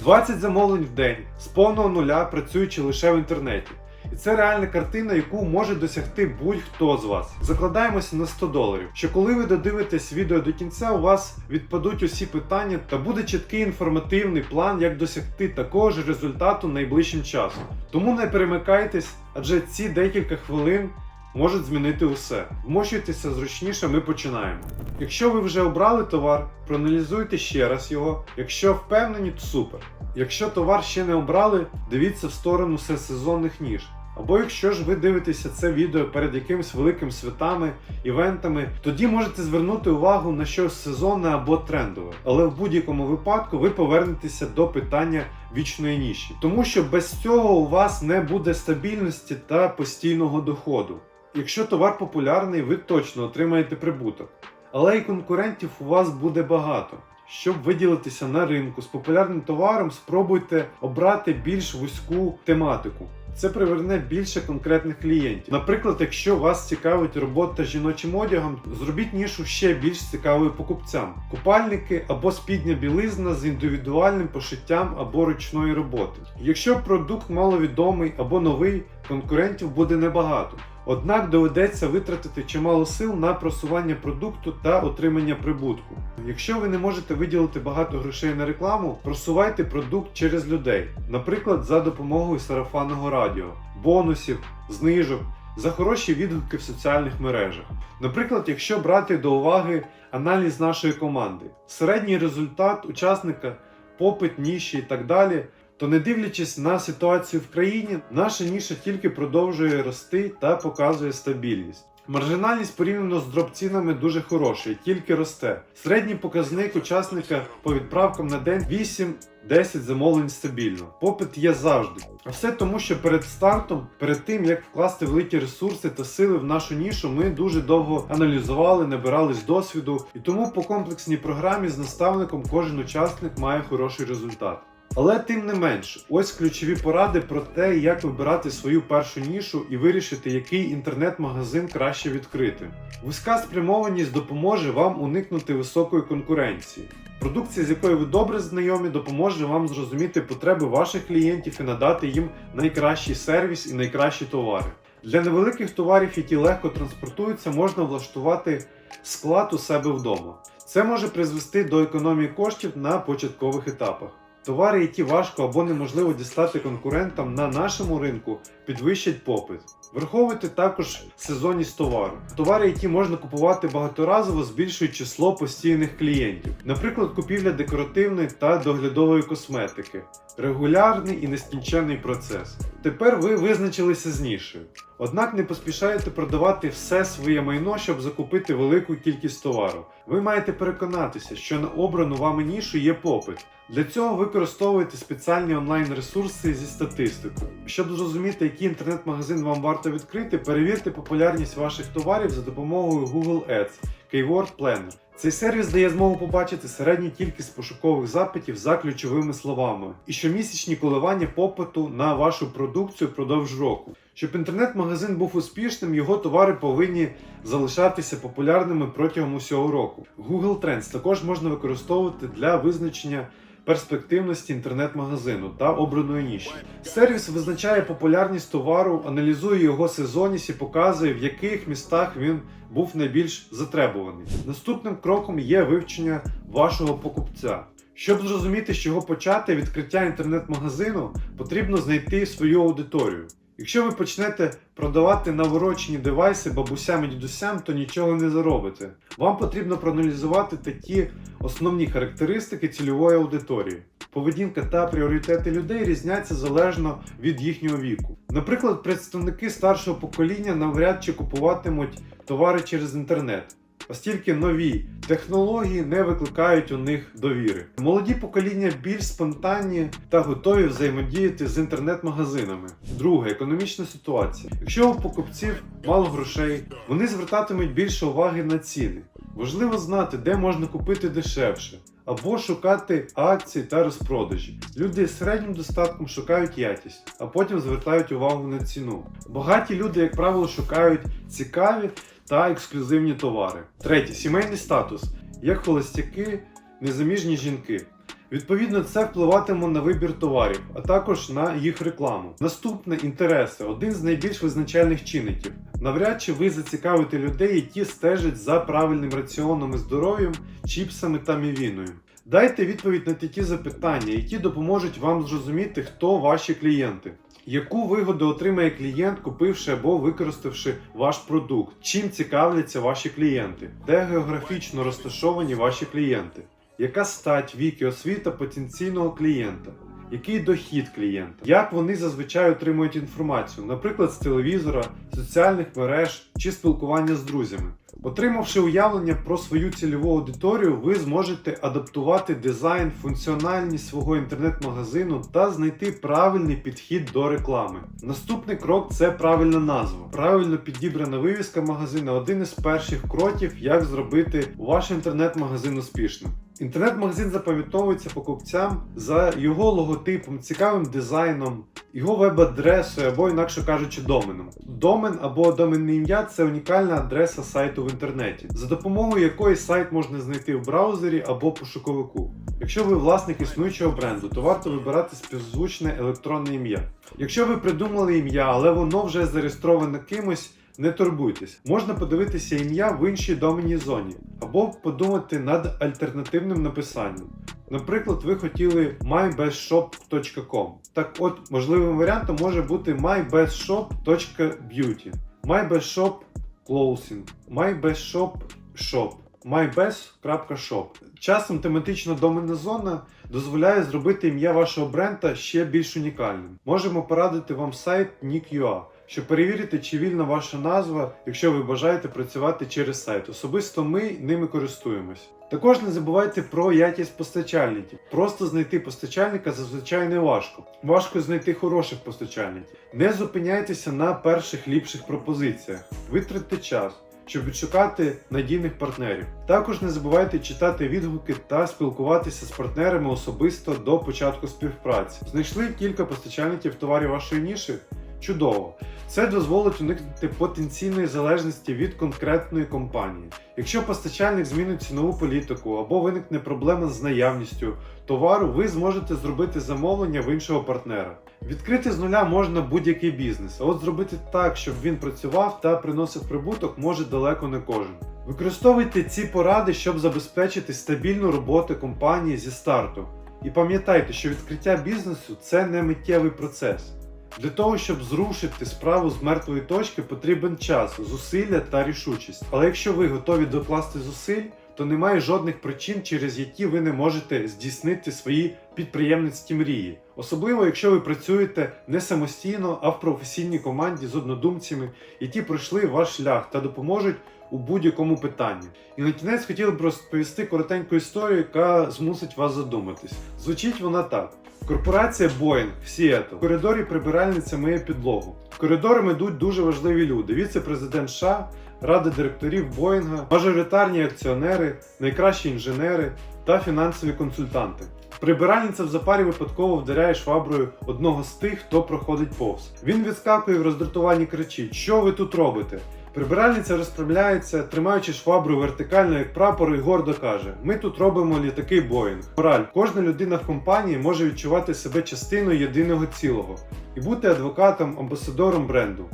20 замовлень в день з повного нуля, працюючи лише в інтернеті. І це реальна картина, яку може досягти будь-хто з вас. Закладаємося на 100 доларів. Що коли ви додивитесь відео до кінця, у вас відпадуть усі питання та буде чіткий інформативний план, як досягти такого ж результату найближчим часом. Тому не перемикайтесь, адже ці декілька хвилин можуть змінити усе. Вмощуйтеся зручніше, ми починаємо. Якщо ви вже обрали товар, проаналізуйте ще раз його. Якщо впевнені, то супер. Якщо товар ще не обрали, дивіться в сторону всесезонних ніж. Або якщо ж ви дивитеся це відео перед якимись великими святами, івентами, тоді можете звернути увагу на щось сезонне або трендове. Але в будь-якому випадку ви повернетеся до питання вічної ніші, тому що без цього у вас не буде стабільності та постійного доходу. Якщо товар популярний, ви точно отримаєте прибуток. Але і конкурентів у вас буде багато. Щоб виділитися на ринку з популярним товаром, спробуйте обрати більш вузьку тематику. Це приверне більше конкретних клієнтів. Наприклад, якщо вас цікавить робота з жіночим одягом, зробіть нішу ще більш цікавою покупцям: купальники або спідня білизна з індивідуальним пошиттям або ручної роботи. Якщо продукт маловідомий або новий, конкурентів буде небагато. Однак доведеться витратити чимало сил на просування продукту та отримання прибутку. Якщо ви не можете виділити багато грошей на рекламу, просувайте продукт через людей, наприклад, за допомогою сарафанного радіо, бонусів, знижок, за хороші відгуки в соціальних мережах. Наприклад, якщо брати до уваги аналіз нашої команди, середній результат учасника, попит ніші і так далі то не дивлячись на ситуацію в країні, наша ніша тільки продовжує рости та показує стабільність. Маржинальність порівняно з дропцінами дуже хороший, тільки росте. Середній показник учасника по відправкам на день 8-10 замовлень стабільно. Попит є завжди. А все тому, що перед стартом, перед тим як вкласти великі ресурси та сили в нашу нішу, ми дуже довго аналізували, набирались досвіду, і тому по комплексній програмі з наставником кожен учасник має хороший результат. Але тим не менш, ось ключові поради про те, як вибирати свою першу нішу і вирішити, який інтернет-магазин краще відкрити. Вузька спрямованість допоможе вам уникнути високої конкуренції. Продукція, з якою ви добре знайомі, допоможе вам зрозуміти потреби ваших клієнтів і надати їм найкращий сервіс і найкращі товари. Для невеликих товарів, які легко транспортуються, можна влаштувати склад у себе вдома. Це може призвести до економії коштів на початкових етапах. Товари, які важко або неможливо дістати конкурентам на нашому ринку, підвищать попит. Враховуйте також сезонність товару. Товари, які можна купувати багаторазово, збільшують число постійних клієнтів, наприклад, купівля декоративної та доглядової косметики, регулярний і нескінченний процес. Тепер ви визначилися з нішею. Однак не поспішайте продавати все своє майно, щоб закупити велику кількість товару. Ви маєте переконатися, що на обрану вами нішу є попит. Для цього використовуйте спеціальні онлайн-ресурси зі статистикою. Щоб зрозуміти, який інтернет-магазин вам варто відкрити, перевірте популярність ваших товарів за допомогою Google Ads, Keyword Planner. Цей сервіс дає змогу побачити середню кількість пошукових запитів за ключовими словами і щомісячні коливання попиту на вашу продукцію впродовж року. Щоб інтернет-магазин був успішним, його товари повинні залишатися популярними протягом усього року. Google Trends також можна використовувати для визначення перспективності інтернет-магазину та обраної ніші. Сервіс визначає популярність товару, аналізує його сезонність і показує, в яких містах він був найбільш затребуваний. Наступним кроком є вивчення вашого покупця. Щоб зрозуміти, з чого почати відкриття інтернет-магазину, потрібно знайти свою аудиторію. Якщо ви почнете продавати наворочені девайси бабусям і дідусям, то нічого не заробите. Вам потрібно проаналізувати такі основні характеристики цільової аудиторії. Поведінка та пріоритети людей різняться залежно від їхнього віку. Наприклад, представники старшого покоління навряд чи купуватимуть товари через інтернет. Оскільки нові технології не викликають у них довіри. Молоді покоління більш спонтанні та готові взаємодіяти з інтернет-магазинами. Друге економічна ситуація. Якщо у покупців мало грошей, вони звертатимуть більше уваги на ціни. Важливо знати, де можна купити дешевше, або шукати акції та розпродажі. Люди з середнім достатком шукають якість, а потім звертають увагу на ціну. Багаті люди, як правило, шукають цікаві та ексклюзивні товари. Третє сімейний статус, як холостяки, незаміжні жінки. Відповідно, це впливатиме на вибір товарів, а також на їх рекламу. Наступне інтереси один з найбільш визначальних чинників. Навряд чи ви зацікавите людей, які стежать за правильним раціоном і здоров'ям, чіпсами та мівіною. Дайте відповідь на такі запитання, які допоможуть вам зрозуміти, хто ваші клієнти. Яку вигоду отримає клієнт, купивши або використавши ваш продукт? Чим цікавляться ваші клієнти? Де географічно розташовані ваші клієнти? Яка стать, вік і освіта потенційного клієнта? Який дохід клієнта? Як вони зазвичай отримують інформацію, наприклад, з телевізора, соціальних мереж чи спілкування з друзями? Отримавши уявлення про свою цільову аудиторію, ви зможете адаптувати дизайн, функціональність свого інтернет-магазину та знайти правильний підхід до реклами. Наступний крок це правильна назва. Правильно підібрана вивіска магазину один із перших кроків, як зробити ваш інтернет-магазин успішним. Інтернет-магазин запам'ятовується покупцям за його логотипом, цікавим дизайном, його веб-адресою або, інакше кажучи, доменом. Домен або доменне ім'я це унікальна адреса сайту в інтернеті, за допомогою якої сайт можна знайти в браузері або пошуковику. Якщо ви власник існуючого бренду, то варто вибирати співзвучне електронне ім'я. Якщо ви придумали ім'я, але воно вже зареєстроване кимось. Не турбуйтесь, можна подивитися ім'я в іншій доменній зоні, або подумати над альтернативним написанням. Наприклад, ви хотіли mybestshop.com. Так от, можливим варіантом може бути mybestshop.beauty, mybestshop clothing, Shop shop, mybest.shop. Часом тематична доменна зона дозволяє зробити ім'я вашого бренда ще більш унікальним. Можемо порадити вам сайт Nick.ua, щоб перевірити, чи вільна ваша назва, якщо ви бажаєте працювати через сайт. Особисто ми ними користуємось. Також не забувайте про якість постачальників. Просто знайти постачальника зазвичай не важко. Важко знайти хороших постачальників. Не зупиняйтеся на перших ліпших пропозиціях. Витратьте час. Щоб відшукати надійних партнерів. Також не забувайте читати відгуки та спілкуватися з партнерами особисто до початку співпраці. Знайшли кілька постачальників товарів вашої ніші? Чудово! Це дозволить уникнути потенційної залежності від конкретної компанії. Якщо постачальник змінить цінову політику або виникне проблема з наявністю товару, ви зможете зробити замовлення в іншого партнера. Відкрити з нуля можна будь-який бізнес, а от зробити так, щоб він працював та приносив прибуток, може далеко не кожен. Використовуйте ці поради, щоб забезпечити стабільну роботу компанії зі старту. І пам'ятайте, що відкриття бізнесу це не миттєвий процес. Для того, щоб зрушити справу з мертвої точки, потрібен час, зусилля та рішучість. Але якщо ви готові докласти зусиль, то немає жодних причин, через які ви не можете здійснити свої підприємницькі мрії. Особливо, якщо ви працюєте не самостійно, а в професійній команді з однодумцями, які пройшли ваш шлях та допоможуть у будь-якому питанні. І на кінець хотів би розповісти коротеньку історію, яка змусить вас задуматись. Звучить вона так. Корпорація Boeing в Сіетл. В коридорі прибиральниця миє підлогу. Коридором йдуть дуже важливі люди: віце-президент США, рада директорів Боїнга, мажоритарні акціонери, найкращі інженери та фінансові консультанти. Прибиральниця в запарі випадково вдаряє шваброю одного з тих, хто проходить повз. Він відскакує в роздратуванні кричить: Що ви тут робите? Прибиральниця розправляється, тримаючи швабру вертикально як прапор, і гордо каже: Ми тут робимо літаки Боїнг. Мораль, кожна людина в компанії може відчувати себе частиною єдиного цілого і бути адвокатом, амбасадором бренду.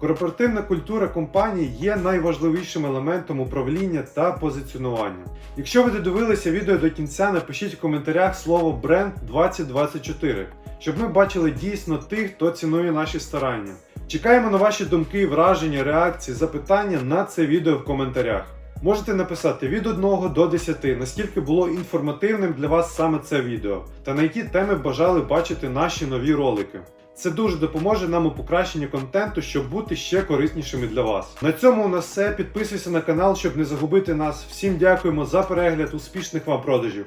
Корпоративна культура компанії є найважливішим елементом управління та позиціонування. Якщо ви додивилися відео до кінця, напишіть в коментарях слово бренд 2024, щоб ми бачили дійсно тих, хто цінує наші старання. Чекаємо на ваші думки, враження, реакції, запитання на це відео в коментарях. Можете написати від 1 до 10, наскільки було інформативним для вас саме це відео, та на які теми бажали бачити наші нові ролики. Це дуже допоможе нам у покращенні контенту, щоб бути ще кориснішими для вас. На цьому у нас все. Підписуйся на канал, щоб не загубити нас. Всім дякуємо за перегляд, успішних вам продажів!